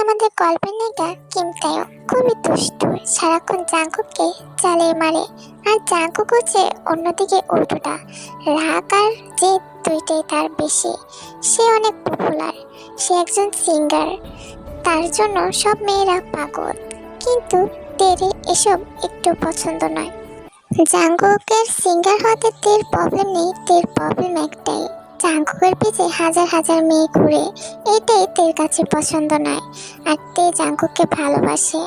আমাদের গল্পের নায়িকা কিম তায়ো খুবই দুষ্টু। সারাক্ষণ জাঙ্কুককে চালিয়ে মারে আর জাঙ্কুক হচ্ছে অন্যদিকে উল্টোটা রাগ আর যে দুইটাই তার বেশি। সে অনেক পপুলার সে একজন সিঙ্গার তার জন্য সব মেয়েরা পাগল। কিন্তু তেরে এসব একটু পছন্দ নয়। জাঙ্গুকের সিঙ্গার হতে তের প্রবলেম নেই, তের প্রবলেম একটাই। জাঙ্কুকের পিছে হাজার হাজার মেয়ে ঘুরে এটাই তের কাছে পছন্দ নয়। আর তে জাঙ্কুককে ভালোবাসে।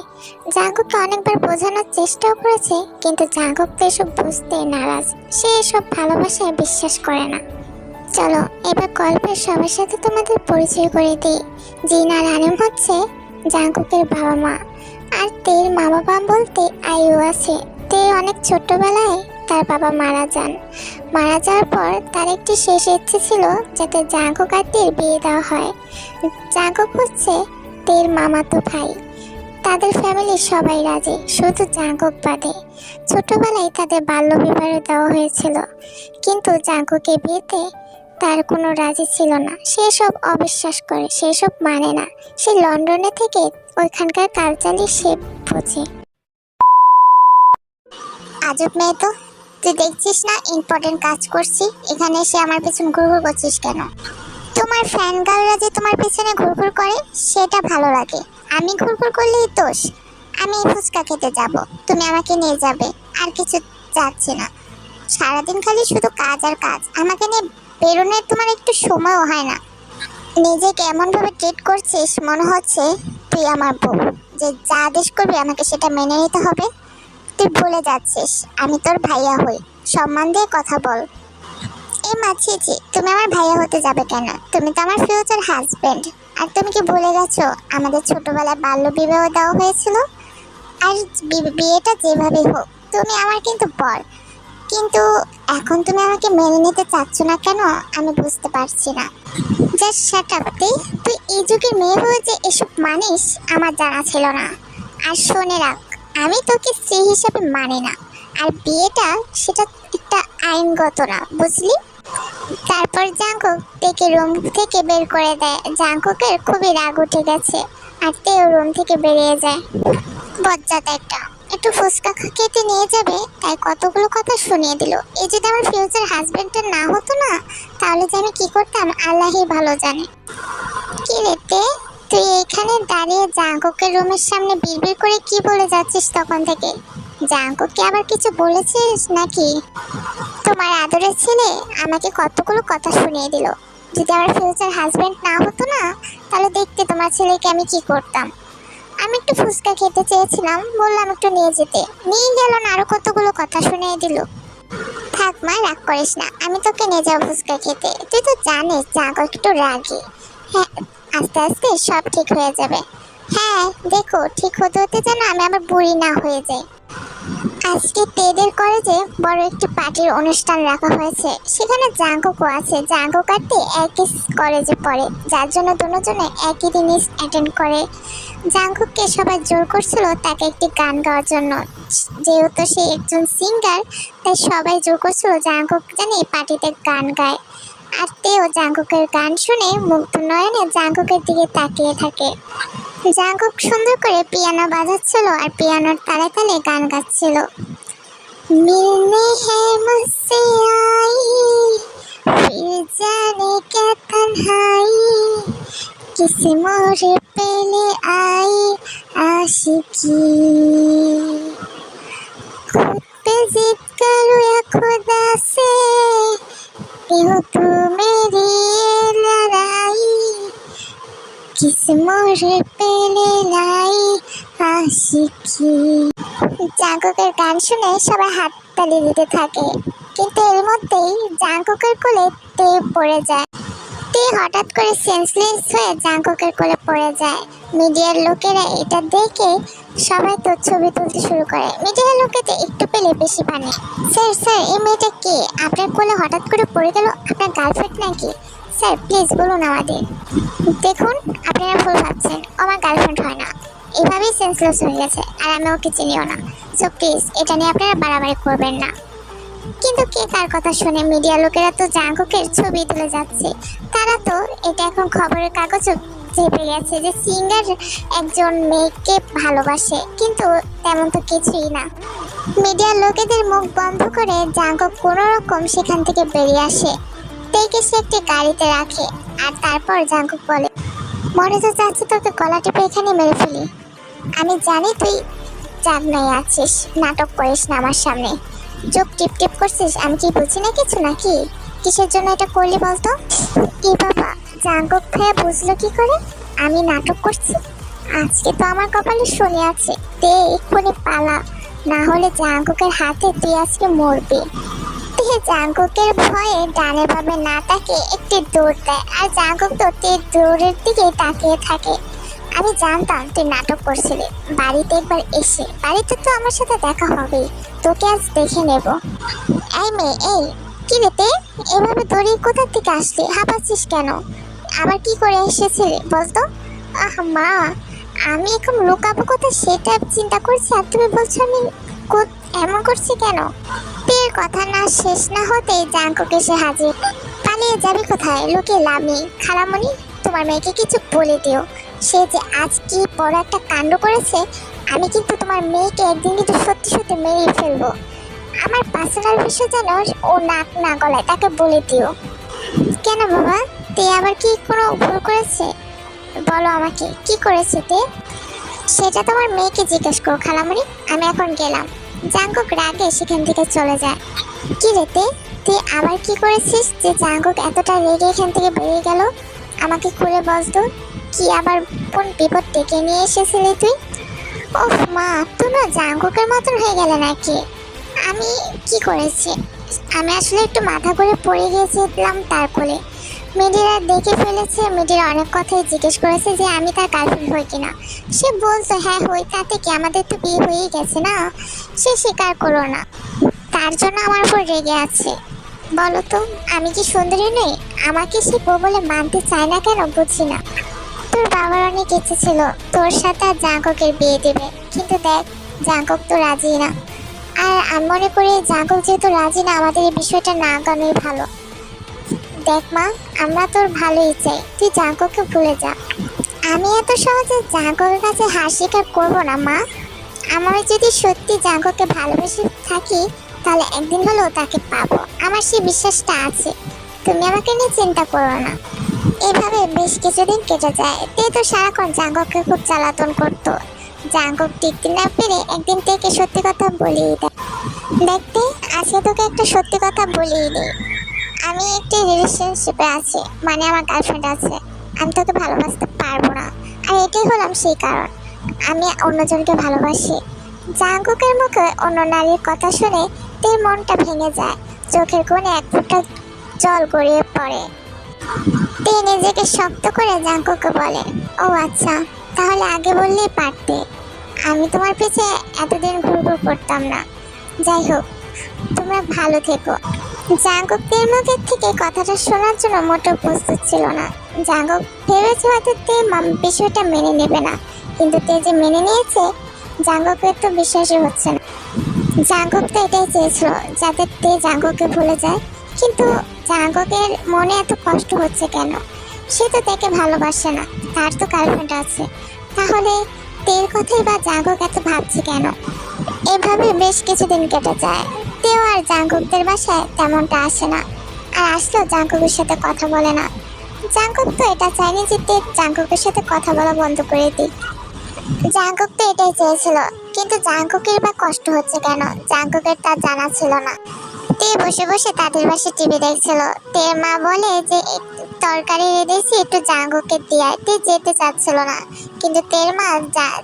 জাঙ্কুককে অনেকবার বোঝানোর চেষ্টাও করেছে, কিন্তু জাঙ্কুক তো এসব বুঝতে নারাজ। সে এসব ভালোবাসায় বিশ্বাস করে না। চলো, এবার গল্পের সবার সাথে তোমাদের পরিচয় করে দিই। জিন আর আনিম হচ্ছে জাঙ্কুকের বাবা মা। আর তের মা বাবা বলতে আয়ু আছে। তে অনেক ছোট্টবেলায় তার বাবা মারা যান। মারা যাওয়ার পর তার একটি শেষ ইচ্ছে ছিল যাতে জাঙ্কুক আর তের বিয়ে দেওয়া হয়। জাঙ্কুক হচ্ছে তের মামাতো ভাই। তাদের ফ্যামিলির সবাই রাজি, শুধু জাঙ্কুক বাদে। ছোটবেলায় তাদের বাল্যবিবাহ দেওয়া হয়েছিল। কিন্তু জাঙ্কুকে বিয়েতে তার কোনো রাজি ছিল না। সে সব অবিশ্বাস করে সে সব মানে না। সে লন্ডনে থেকে ওইখানকার কালচারই সে বোঝে। আজব মেয়ে তো। তুই দেখছিস না? ইম্পর্টেন্ট কাজ করছি। এখানে এসে আমার পেছন ঘুরঘুর করছিস কেন? তোমার ফ্যান গার্লরা যে তোমার পেছনে ঘুরঘুর করে, সেটা ভালো লাগে। আমি ঘুরঘুর করলেই দোষ। আমি ফুচকা খেতে যাব। তুমি আমাকে নিয়ে যাবে। আর কিছু চাচ্ছি না। সারাদিন খালি শুধু কাজ আর কাজ। আমাকে নিয়ে বেরোনোর তোমার একটু সময়ও হয় না। নিজেকে এমনভাবে ট্রিট করছিস, মনে হচ্ছে তুই আমার বউ। যে যা আদেশ করবি, আমাকে সেটা মেনে নিতে হবে। তুই ভুলে যাচ্ছিস। আমি তোর ভাইয়া হই। সম্মান দিয়ে কথা বল। এই মাছিছি তুমি আমার ভাইয়া হতে যাবে কেন? তুমি তো আমার ফিউচার হাজবেন্ড আর তুমি কি ভুলে গেছো? আমাদের ছোটবেলায় বাল্য বিবাহ দেওয়া হয়েছিল? আর বিয়েটা যেভাবে হোক, তুমি আমার কিন্তু পর কিন্তু এখন তুমি আমাকে মেনে নিতে চাচ্ছ না কেন, আমি বুঝতে পারছি না। জাস্ট আপ তুই তুই এই যুগের মেয়ে হয়ে যে এসব মানিস, আমার জানা ছিল না। আর শোনে রাখ আমি তোকে স্ত্রী হিসেবে মানি না। আর বিয়েটা সেটা একটা আইনগত না, বুঝলি? তারপর জাঙ্কুক তেকে রুম থেকে বের করে দেয়। জাঙ্কুকের খুবই রাগ উঠে গেছে, আর তেও রুম থেকে বেরিয়ে যায়। বজ্জাত একটা, একটু ফুচকা খেতে নিয়ে যাবে, তাই কতগুলো কথা শুনিয়ে দিল। এই যদি আমার ফিউচার হাজবেন্ডের না হতো না, তাহলে যে আমি কি করতাম, আল্লাহই ভালো জানে। কি রে তে? তুই এখানে দাঁড়িয়ে জাঙ্কুকের রুমের সামনে বিড়বিড় করে কি বলে যাচ্ছিস তখন থেকে? জাঙ্কুককে আবার কিছু বলেছিস নাকি? তোমার আদরের ছেলে আমাকে কতগুলো কথা শুনিয়ে দিল। যদি আমার ফিউচার হাজবেন্ড না হতো না, তাহলে দেখতে তোমার ছেলেকে আমি কি করতাম? আমি একটু ফুচকা খেতে চেয়েছিলাম, বললাম একটু নিয়ে যেতে। নিয়ে গেল না, আরও কতগুলো কথা শুনিয়ে দিল। থাক মা, রাগ করিস না, আমি তোকে নিয়ে যাব ফুচকা খেতে। তুই তো জানিস জাগো একটু রাগি। হ্যাঁ আস্তে আস্তে সব ঠিক হয়ে যাবে। হ্যাঁ দেখো, ঠিক হতে হতে যেন আমি আবার বুড়ি না হয়ে যাই। আজকে তেদের কলেজে বড় একটি পার্টির অনুষ্ঠান রাখা হয়েছে। সেখানে জাঙ্কুকও আছে। জাঙ্কুক আর তে একই কলেজে পড়ে, যার জন্য দুজনে একই জিনিস অ্যাটেন্ড করে। জাঙ্কুককে সবাই জোর করছিল তাকে একটি গান গাওয়ার জন্য। যেহেতু সে একজন সিঙ্গার তাই সবাই জোর করছিল জাঙ্কুক জানি পার্টিতে গান গায়। আর তেও জাঙ্কুকের গান শুনে মুগ্ধ নয়নে জাঙ্কুকের দিকে তাকিয়ে থাকে। জাঙ্কুক সুন্দর করে পিয়ানো বাজাচ্ছিল আর পিয়ানোর তালে তালে গান গাচ্ছিল। মিলনে হে মুসে আই ফির জানে কে তনহাই, কিসে মোরে পেলে আই আশিকি। पे जिद करो या खुदा से क्यों तू मेरी ये लड़ाई किस मोड़ पे ले लाई आशिकी জাঙ্কুকের গান শুনে সবাই হাততালি দিতে থাকে কিন্তু এর মধ্যেই জাঙ্কুকের কোলে তে পড়ে যায় হঠাৎ করে সেন্সলেস হয়ে জাঙ্কুকের কোলে পড়ে যায়। মিডিয়ার লোকেরা এটা দেখে সবাই তো ছবি তুলতে শুরু করে। মিডিয়ার লোকেতে একটু পেলে বেশি পানে স্যার স্যার, এই মেয়েটা কে? আপনার কোলে হঠাৎ করে পড়ে গেল আপনার গার্লফ্রেন্ড নাকি? স্যার প্লিজ বলুন আমাদের। দেখুন, আপনারা ভুল ভাবছেন। আমার গার্লফ্রেন্ড হয় না। এভাবেই সেন্সলেস হয়ে গেছে, আর আমি ওকে চিনিও না। সো প্লিজ এটা নিয়ে আপনারা বাড়াবাড়ি করবেন না। কিন্তু কে কার কথা শুনে মিডিয়া লোকেরা তো জাঙ্কুকের ছবি তুলে যাচ্ছে? তারা তো এটা এখন খবরের কাগজে চেপে গেছে যে সিঙ্গার একজন মেয়েকে ভালোবাসে, কিন্তু তেমন তো কিছুই না। মিডিয়ার লোকেদের মুখ বন্ধ করে জাঙ্কক কোনো রকম সেখান থেকে বেরিয়ে আসে। তেকে সে একটি গাড়িতে রাখে আর তারপর জাঙ্কুক বলে মনে তো চাচ্ছি তোকে গলা টিপে এখানে মেরে ফেলি। আমি জানি তুই চাঁদনায় আছিস, নাটক করিস না আমার সামনে। চোখ টিপ টিপ করছিস? আমি কি বুঝি না কিছু নাকি? কিসের জন্য এটা করলি বলতো? কি বাবা জাঙ্কুক ভাইয়া বুঝলো কি করে? আমি নাটক করছি। আজকে তো আমার কপালে শনি আছে। তে এক্ষুনি পালা। না হলে জাঙ্কুকের হাতে তুই আজকে মরবি। তে জাঙ্কুকের ভয়ে ডানে ভাবে না তাকে একটি দৌড় দেয়। আর জাঙ্কুক তো তে দৌড়ের দিকে তাকিয়ে থাকে। আমি জানতাম তুই নাটক করছিলি। বাড়িতে একবার এসে, বাড়িতে তো আমার সাথে দেখা হবেই। তোকে আজ দেখে নেব। এই মেয়ে, এই, কি রে তে? এভাবে দড়ি কোথা থেকে আসলি? হাঁপাচ্ছিস কেন? আবার কি করে এসেছিলি, বলতো? আহ, মা, আমি এখন লুকাবো কথা সেটা চিন্তা করছি, আর তুমি বলছো আমি এমন করছি কেন? তের কথা না শেষ না হতেই জাঙ্কুক এসে হাজির। পালিয়ে যাবি কোথায়? লুকিয়ে লাভ নেই। খালামণি, তোমার মেয়েকে কিছু বলে দিও। সে যে আজ কি বড় একটা কাণ্ড করেছে, আমি কিন্তু তোমার মেয়েকে একদিন কিন্তু সত্যি সত্যি মেরে ফেলব। আমার পার্সোনাল বিষয় যেন ও নাক না গলায়, তাকে বলে দিও। কেন বাবা? তে আবার কি কোনো ভুল করেছে? বলো আমাকে, কি করেছে তে? সেটা তোমার মেয়েকে জিজ্ঞেস করো, খালামণি। আমি এখন গেলাম। জাঙ্কুক রাগে সেখান থেকে চলে যায়। কি রে তে? তুই আবার কি করেছিস যে জাঙ্কুক এতটা রেগে এখান থেকে বেরিয়ে গেল? আমাকে খুলে বলতো কি আবার কোন বিপদ ডেকে নিয়ে এসেছিলি তুই? ওহ মা তুই না জাঙ্কুকের মতন হয়ে গেলে নাকি? আমি কি করেছি? আমি আসলে একটু মাথা করে পড়ে গিয়েছিলাম তার কোলে। মেডিরা দেখে ফেলেছে মেডিরা অনেক কথাই জিজ্ঞেস করেছে যে আমি তার গার্লফ্রেন্ড হই কিনা। সে বলতো হ্যাঁ হই, তাতে কি আমাদের তো বিয়ে হয়েই গেছে না? সে স্বীকার করো না। তার জন্য আমার উপর রেগে আছে। বলো তো আমি কি সুন্দরী নই? আমাকে সে বউ বলে মানতে চায় না কেন? বুঝি না। তোর বাবার অনেক ইচ্ছে ছিল। তোর সাথে আর জাঙ্ককের বিয়ে দেবে। কিন্তু দেখ, জাঙ্কক তো রাজি না। আর আমি মনে করি জাঙ্কক যেহেতু রাজি না, আমাদের এই বিষয়টা না গানোই ভালো। দেখ মা, আমরা তোর ভালোই চাই। তুই জাঙ্ককে ভুলে যা। আমি এত সহজে জাঙ্ককের কাছে হার স্বীকার করব না মা। আমার যদি সত্যি জাঙ্ককে ভালোবেসে থাকি তাহলে একদিন হলেও তাকে পাবো। আমার সেই বিশ্বাসটা আছে। তুমি আমাকে নিয়ে চিন্তা করো না। এভাবে বেশ কিছুদিন কেটে যায়। তে তো সারাক্ষণ জাঙ্গককে খুব জ্বালাতন করতো। জাঙ্গক টিকতে না পেরে একদিন থেকে সত্যি কথা বলিয়ে দেয়। দেখতে আজকে তোকে একটা সত্যি কথা বলিয়ে দিই। আমি একটি রিলেশনশিপে আছি মানে আমার গার্লফ্রেন্ড আছে। আমি তোকে ভালোবাসতে পারব না। আর এটাই হলাম সেই কারণ। আমি অন্যজনকে ভালোবাসি। জাঙ্গকের মুখে অন্য নারীর কথা শুনে তের মনটা ভেঙে যায়। চোখের কোণে এক ফোঁটা জল গড়িয়ে পড়ে। তে নিজেকে শক্ত করে জাঙ্কুকে বলে, ও আচ্ছা তাহলে আগে বললেই পারতে। আমি তোমার পিছে এতদিন ঘুরঘুর করতাম না। যাই হোক, তোমরা ভালো থেকো। জাঙ্কুকের মুখের থেকে কথাটা শোনার জন্য মোটেও প্রস্তুত ছিল না। জাঙ্কুক ভেবেছে হয়তো তে বিষয়টা মেনে নেবে না। কিন্তু তে যে মেনে নিয়েছে জাঙ্গকের তো বিশ্বাসই হচ্ছে না। জাঙ্কুক তো এটাই চেয়েছিল যাতে তে জাঙ্কুককে ভুলে যায়। কিন্তু জাঙ্কুকের মনে এত কষ্ট হচ্ছে কেন? সে তো তাকে ভালোবাসে না, তার তো গার্লফ্রেন্ড আছে। তাহলে তের কথাই বা জাঙ্কুক এত ভাবছে কেন? এভাবে বেশ কিছুদিন কেটে যায়। তেও আর জাঙ্কুকদের বাসায় তেমনটা আসে না। আর আসলেও জাঙ্কুকের সাথে কথা বলে না। জাঙ্কুক তো এটা চায়নি যে তে জাঙ্কুকের সাথে কথা বলা বন্ধ করে দিক। জাঙ্কুক তো এটাই চেয়েছিল। কিন্তু জাঙ্কুকের বা কষ্ট হচ্ছে কেন? জাঙ্কুকের তার জানা ছিল না। তে বসে বসে তাদের পাশে টিভি দেখছিল। তে মা বলে যে তরকারি রেঁধেছি, একটু জাঙ্কুকে দিয়ে তে যেতে চাচ্ছিল না। কিন্তু তের মা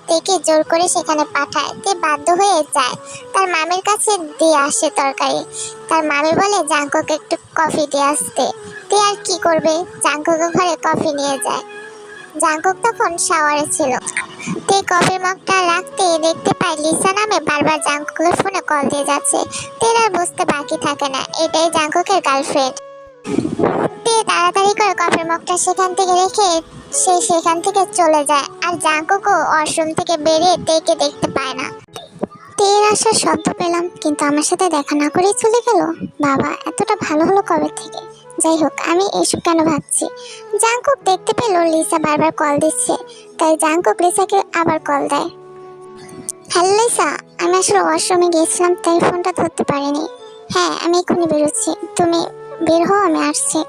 তেকে জোর করে সেখানে পাঠায়। তে বাধ্য হয়ে যায়। তার মামির কাছে দিয়ে আসে তরকারি। তার মামি বলে জাঙ্কুকে একটু কফি দিয়ে আসতে। তে আর কি করবে? জাঙ্কুকে ঘরে কফি নিয়ে যায়। জাঙ্কুক তখন শাওয়ারে ছিল। তে কফির মগটা রাখতে দেখতে পায় লিসা নামে বারবার জাঙ্কুকের ফোনে কল দিয়ে যাচ্ছে। তের আর বুঝতে বাকি থাকে না, এটাই জাঙ্কুকের গার্লফ্রেন্ড তে তাড়াতাড়ি করে কফির মগটা সেখান থেকে রেখে সে সেখান থেকে চলে যায়, আর জাঙ্কুকও ওয়াশরুম থেকে বেরিয়ে তেকে দেখতে পায় না। তের আসার শব্দ পেলাম, কিন্তু আমার সাথে দেখা না করেই চলে গেল? বাবা, এতটা ভালো হলো কবে থেকে? যাই হোক, আমি এসব কেন ভাবছি? জাঙ্কুক দেখতে পেল লিসা বারবার কল দিচ্ছে, তাই জাঙ্কুক লিসাকে আবার কল দেয়। হ্যালো লিসা, আমি আসলে ওয়াশরুমে গিয়েছিলাম, তাই ফোনটা ধরতে পারিনি। হ্যাঁ আমি এক্ষুনি বেরোচ্ছি, তুমি বের হও, আমি আসছি।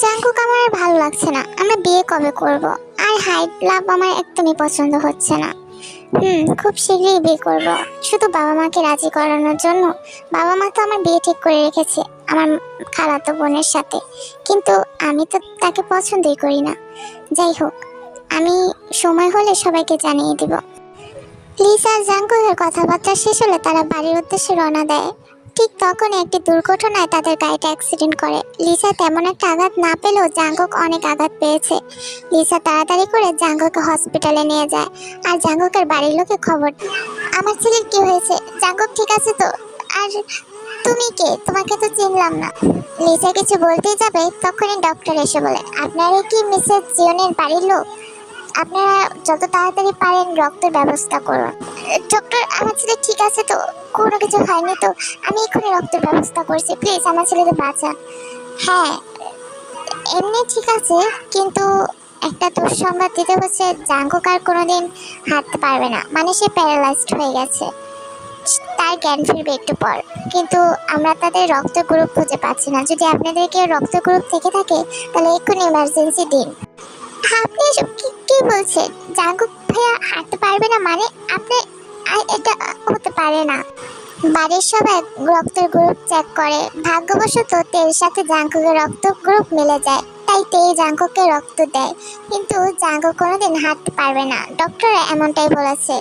জাঙ্কুক আমার আর ভালো লাগছে না, আমরা বিয়ে কবে করব? আর হাইট লাভ আমার একদমই পছন্দ হচ্ছে না। হুম, খুব শীঘ্রই বিয়ে করব, শুধু বাবা মাকে রাজি করানোর জন্য। বাবা মা তো আমার বিয়ে ঠিক করে রেখেছে আমার খালাতো বোনের সাথে। কিন্তু আমি তো তাকে পছন্দই করি না। যাই হোক, আমি সময় হলে সবাইকে জানিয়ে দিব। লিসা আর জাঙ্কুকের কথাবার্তা শেষ হলে তারা বাড়ির উদ্দেশ্যে রওনা দেয়। ঠিক তখন একটি দুর্ঘটনায় তাদের গাড়িটা অ্যাক্সিডেন্ট করে। লিসা তেমন একটা আঘাত না পেলেও জাঙ্কুক অনেক আঘাত পেয়েছে। লিসা তাড়াতাড়ি করে জাঙ্কুকে হসপিটালে নিয়ে যায় আর জাঙ্কুকের বাড়ির লোকে খবর আমার ছেলের কি হয়েছে? জাঙ্কুক ঠিক আছে তো? আর তুমি কে? তোমাকে তো চিনলাম না। লিসা কিছু বলতে যাবে, তখনই ডক্টর এসে বলে, আপনারা কি মিসেস জিওনের বাড়ির লোক? আপনারা যত তাড়াতাড়ি পারেন রক্তের ব্যবস্থা করুন। ডক্টর আমার ছেলে ঠিক আছে তো? কোনো কিছু হয়নি তো? আমি এক্ষুনি রক্তের ব্যবস্থা করছি প্লিজ আমার ছেলেকে বাঁচান। হ্যাঁ এমনি ঠিক আছে, কিন্তু একটা দুঃসংবাদ দিতে হচ্ছে, জাঙ্কুক আর কোনোদিন হাঁটতে পারবে না। মানে সে প্যারালাইজড হয়ে গেছে। তার জ্ঞান ফিরবে একটু পর। কিন্তু আমরা তাদের রক্ত গ্রুপ খুঁজে পাচ্ছি না। যদি আপনাদেরকে রক্ত গ্রুপ থেকে থাকে, তাহলে এক্ষুনি ইমার্জেন্সি দিন আপনি এসব কি বলছেন? জাঙ্কুক ভাইয়া হাঁটতে পারবে না মানে আপনি এটা হতে পারে না। বাড়ির সবাই রক্তের গ্রুপ চেক করে। ভাগ্যবশত তের সাথে জাঙ্কুকের রক্ত গ্রুপ মিলে যায়। তাই তে জাঙ্কুককে রক্ত দেয়। কিন্তু জাঙ্কুক কোনোদিন হাঁটতে পারবে না। ডক্টর এমনটাই বলেছে।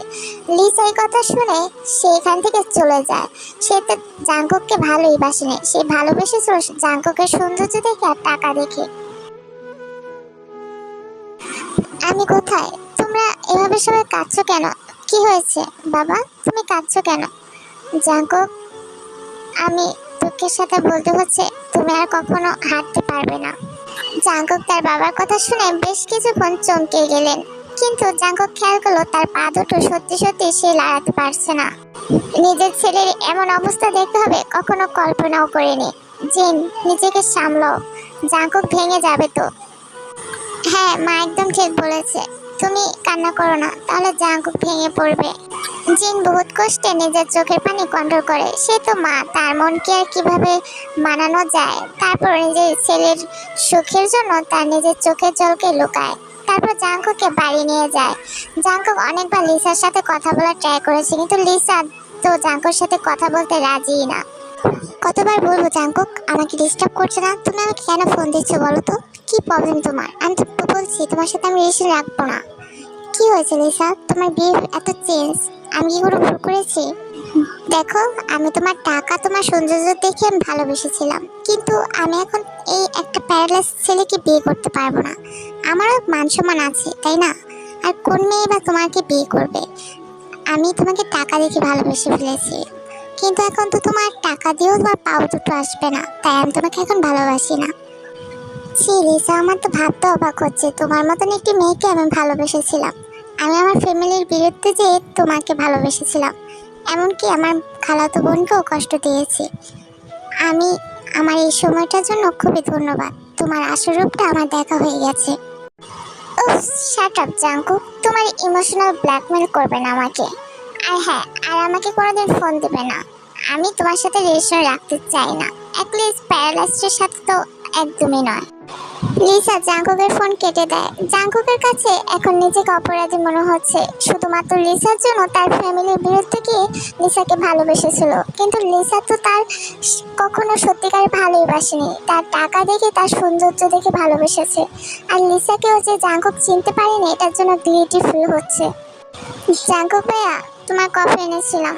লিসা এই কথা শুনে সে এখান থেকে চলে যায়। সে তো জাঙ্কুককে ভালোই বাসেনি। সে ভালোবেসেছিল জাঙ্কুকের সৌন্দর্য দেখে আর টাকা দেখে। আমি কোথায়? তোমরা এভাবে সবাই কাঁদছো কেন? কি হয়েছে? বাবা, তুমি কাঁদছো কেন? জাঙ্কুক, আমি দুঃখের সাথে বলতে হচ্ছে, তুমি আর কখনো হাঁটতে পারবে না। জাঙ্কুক তার বাবার কথা শুনে বেশ কিছুক্ষণ চমকে গেলেন। কিন্তু জাঙ্কুক খেয়াল করল তার পা দুটো সত্যি সত্যি সে লাড়াতে পারছে না। নিজের ছেলের এমন অবস্থা দেখতে হবে কখনো কল্পনাও করেনি। জিন নিজেকে সামলাও জাঙ্কুক ভেঙে যাবে তো। হ্যাঁ মা একদম ঠিক বলেছে। তুমি কান্না করো না, তাহলে জাঙ্কুক ভেঙে পড়বে। জিন বহুত কষ্টে নিজের চোখের পানি কন্ট্রোল করে। সে তো মা, তার মনকে আর কীভাবে মানানো যায়? তারপর নিজের ছেলের সুখের জন্য তার নিজের চোখের জলকে লুকায়। তারপর জাঙ্কুকে বাড়ি নিয়ে যায়। জাঙ্কুক অনেকবার লিসার সাথে কথা বলার ট্রাই করেছে, কিন্তু লিসা তো জাঙ্কুর সাথে কথা বলতে রাজি না। কতবার বলব জাঙ্কুক, আমাকে ডিস্টার্ব করছে না? তুমি আমাকে কেন ফোন দিচ্ছ বলো তো? কি প্রবলেম তোমার? আমি তো বলছি, তোমার সাথে আমি রিলেশন রাখব না। কি হয়েছে লিসা? তোমার বিয়ে এত চেঞ্জ আমি কি কোনো ভুল করেছি? দেখো, আমি তোমার টাকা, তোমার সৌন্দর্য দেখে ভালোবেসেছিলাম। কিন্তু আমি এখন এই একটা প্যারালাইজ ছেলেকে বিয়ে করতে পারব না। আমারও মান সম্মান আছে, তাই না? আর কোন মেয়ে বা তোমাকে বিয়ে করবে? আমি তোমাকে টাকা দেখে ভালোবেসে ফেলেছি। কিন্তু এখন তো তোমার টাকা দিয়েও তোমার পাও দুটো আসবে না, তাই আমি তোমাকে এখন ভালোবাসি না। ছি, রিসা, আমার তো ভাবতে অবাক হচ্ছে। তোমার মতন একটি মেয়েকে আমি ভালোবেসেছিলাম। আমি আমার ফ্যামিলির বিরুদ্ধে যে তোমাকে ভালোবেসেছিলাম, এমনকি আমার খালাতো বোনকেও কষ্ট দিয়েছি। আমি, আমার এই সময়টার জন্য খুবই ধন্যবাদ। তোমার আসল রূপটা আমার দেখা হয়ে গেছে। উফ শাট আপ জাঙ্কু। তোমার ইমোশনাল ব্ল্যাকমেল করবে না আমাকে। আর হ্যাঁ আর আমাকে কোনোদিন ফোন দেবে না। আমি তোমার সাথে রিলেশন রাখতে চাই না। অ্যাটলিস্ট প্যারালাইস্টের সাথে তো একদমই নয়। লিসা জাঙ্কুকের ফোন কেটে দেয়। জাঙ্কুকের কাছে এখন নিজেকে অপরাধী মনে হচ্ছে। শুধুমাত্র লিসার জন্য তার ফ্যামিলির বিরুদ্ধে গিয়ে লিসাকে ভালোবেসেছিল? কিন্তু লিসা তো তার কখনো সত্যিকার ভালোই বাসেনি। তার টাকা দেখে তার সৌন্দর্য দেখে ভালোবেসেছে। আর লিসাকেও যে জাঙ্কুক চিনতে পারেনি, এটার জন্য গিলিটি ফিল হচ্ছে। জাঙ্কুক ভাইয়া, তোমার কফি এনেছিলাম।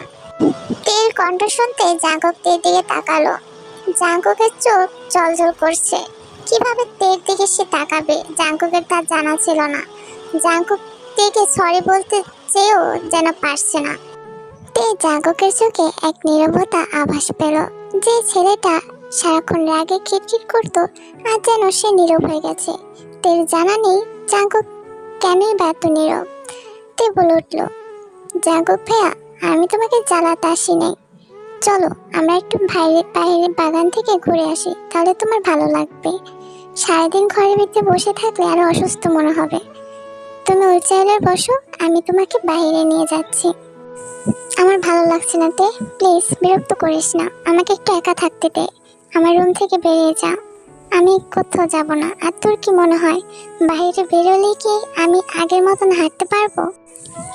তেল কণ্ঠ শুনতে জাঙ্কুক তের দিকে তাকালো। জাঙ্কুকের চোখ জলজল করছে। কীভাবে তের দিকে সে তাকাবে? জাঙ্কুকের তার জানা ছিল না। জাঙ্কুক তেকে সরি বলতে চেয়েও যেন পারছে না। তে জাঙ্কুকের চোখে এক নীরবতা আভাস পেল যে ছেলেটা সারাক্ষণ রাগে খিটখিট করতো আর যেন সে নীরব হয়ে গেছে। তের জানা নেই জাঙ্কুক কেনই বা এত নীরব। তে বলে উঠল, জাঙ্কুক ভাইয়া, আমি তোমাকে জ্বালাতে আসি নাই। চলো, আমরা একটু বাইরে বাইরে বাগান থেকে ঘুরে আসি, তাহলে তোমার ভালো লাগবে। সারাদিন ঘরের ভিতরে বসে থাকলে আরও অসুস্থ মনে হবে। তুমি ওই চেয়ারে বসো, আমি তোমাকে বাইরে নিয়ে যাচ্ছি। আমার ভালো লাগছে না তে, প্লিজ বিরক্ত করিস না। আমাকে একটু একা থাকতে দে। আমার রুম থেকে বেরিয়ে যা। আমি কোথাও যাব না। আর তোর কি মনে হয়? বাইরে বেরোলে কি আমি আগের মতন হাঁটতে পারব?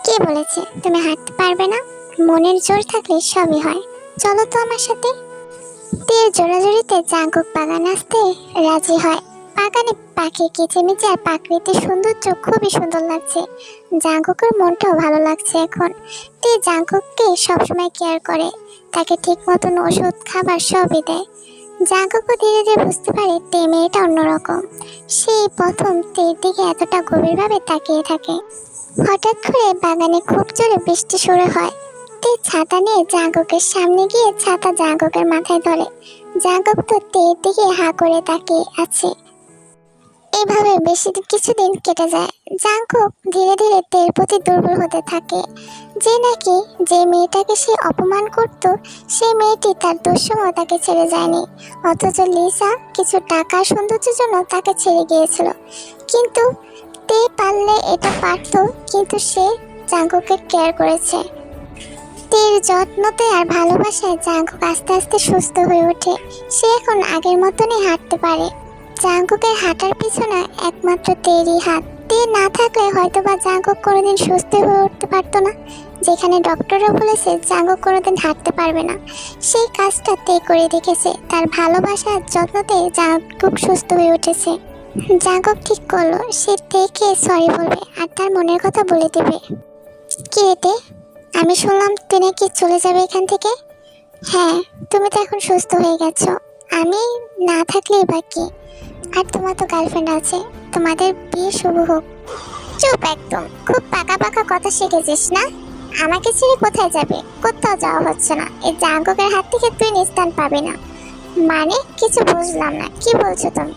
কে বলেছে তুমি হাঁটতে পারবে না? মনের জোর থাকলে সবই হয়। চলো তো আমার সাথে। তীর জোড়াজোড়িতে জাঙ্কুক বাগান আসতে রাজি হয়। বাগানে পাখি কিচিমিচি আর প্রাকৃতিক সৌন্দর্য খুবই সুন্দর লাগছে। জাঙ্কুকের মনটাও ভালো লাগছে এখন। তে জাঙ্কুককে সবসময় কেয়ার করে। তাকে ঠিক মতন ওষুধ, খাবার সবই দেয়। জাঙ্কুকও ধীরে ধীরে বুঝতে পারে তে মেয়েটা অন্যরকম। সেই প্রথম তের দিকে এতটা গভীরভাবে তাকিয়ে থাকে। হঠাৎ করে বাগানে খুব জোরে বৃষ্টি শুরু হয়। তে ছাতা নিয়ে জাঙ্কুকের সামনে গিয়ে ছাতা জাঙ্কুকের মাথায় ধরে। জাঙ্কুক তো তের দিকে হা করে তাকিয়ে আছে। এভাবে বেশি দিন- কিছুদিন কেটে যায়। জাঙ্কুক ধীরে ধীরে তের প্রতি দুর্বল হতে থাকে। যে নাকি যে মেয়েটাকে সে অপমান করত সেই মেয়েটি তার দুঃসময় তাকে ছেড়ে যায়নি। অথচ লিসা কিছু টাকার সৌন্দর্যের জন্য তাকে ছেড়ে গিয়েছিল। কিন্তু তে পারলে এটা পারত, কিন্তু সে জাঙ্কুকে কেয়ার করেছে। তের যত্নতে আর ভালোবাসায় জাঙ্কুক আস্তে আস্তে সুস্থ হয়ে ওঠে। সে এখন আগের মতনই হাঁটতে পারে। জাঙ্কুকের হাঁটার পিছনে একমাত্র তেরই হাত। তে না থাকলে হয়তো বা জাঙ্কুক কোনোদিন সুস্থ হয়ে উঠতে পারতো না, যেখানে ডক্টররা বলেছে জাঙ্কুক কোনোদিন হাঁটতে পারবে না। সেই কাজটা তে করে দেখেছে তার ভালোবাসা আর যত্নতে জাঙ্কুক সুস্থ হয়ে উঠেছে। জাঙ্কুক ঠিক করল, সে তেকে সরি বলবে আর তার মনের কথা বলে দেবে। কি রেতে আমি শুনলাম তুই নাকি চলে যাবে এখান থেকে? হ্যাঁ তুমি তো এখন সুস্থ হয়ে গেছো। আমি না থাকলেই বা কি? আর তোমার তো গার্লফ্রেন্ড আছে, তোমাদের বিয়ে শুভ হোক। চুপ একদম, খুব পাকা পাকা কথা শিখেছিস না? আমাকে ছেড়ে কোথায় যাবে? কোথাও যাওয়া হচ্ছে না। এই জাঙ্গকের হাত থেকে তুই নিস্তান পাবি না। মানে কিছু বুঝলাম না, কি বলছো তুমি?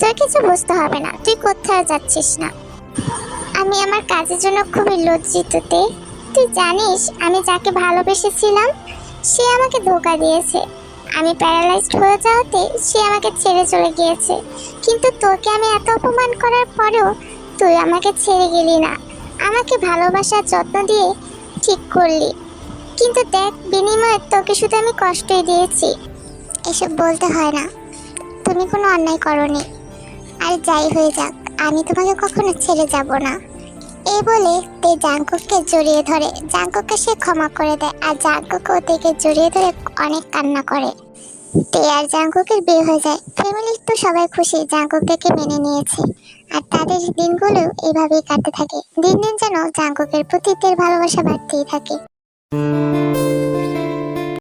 তোর কিছু বুঝতে হবে না, তুই কোথাও যাচ্ছিস না। আমি আমার কাজের জন্য খুবই লজ্জিত তুই জানিস আমি যাকে ভালোবেসেছিলাম, সে আমাকে ধোকা দিয়েছে। আমি প্যারালাইজড হয়ে যাওয়াতে সে আমাকে ছেড়ে চলে গিয়েছে। কিন্তু তোকে আমি এত অপমান করার পরেও তুই আমাকে ছেড়ে গেলি না। আমাকে ভালোবাসার যত্ন দিয়ে ঠিক করলি। কিন্তু দেখ, বিনিময়ে তোকে শুধু আমি কষ্টই দিয়েছি। এসব বলতে হয় না। তুমি কোনো অন্যায় করনি। আর যাই হয়ে যাক, আমি তোমাকে কখনো ছেড়ে যাব না। এই বলে তে জাঙ্কুককে জড়িয়ে ধরে। জাঙ্কুককে সে ক্ষমা করে দেয় আর জাঙ্কুকও ওদেরকে জড়িয়ে ধরে অনেক কান্না করে। তে আর জাঙ্ককের বিয়ে হয়ে যায়। ফ্যামিলির তো সবাই খুশি জাঙ্কুক মেনে নিয়েছে। আর তাদের দিনগুলো এভাবেই কাটতে থাকে। দিন দিন যেন জাঙ্ককের প্রতি তের ভালোবাসা বাড়তেই থাকে।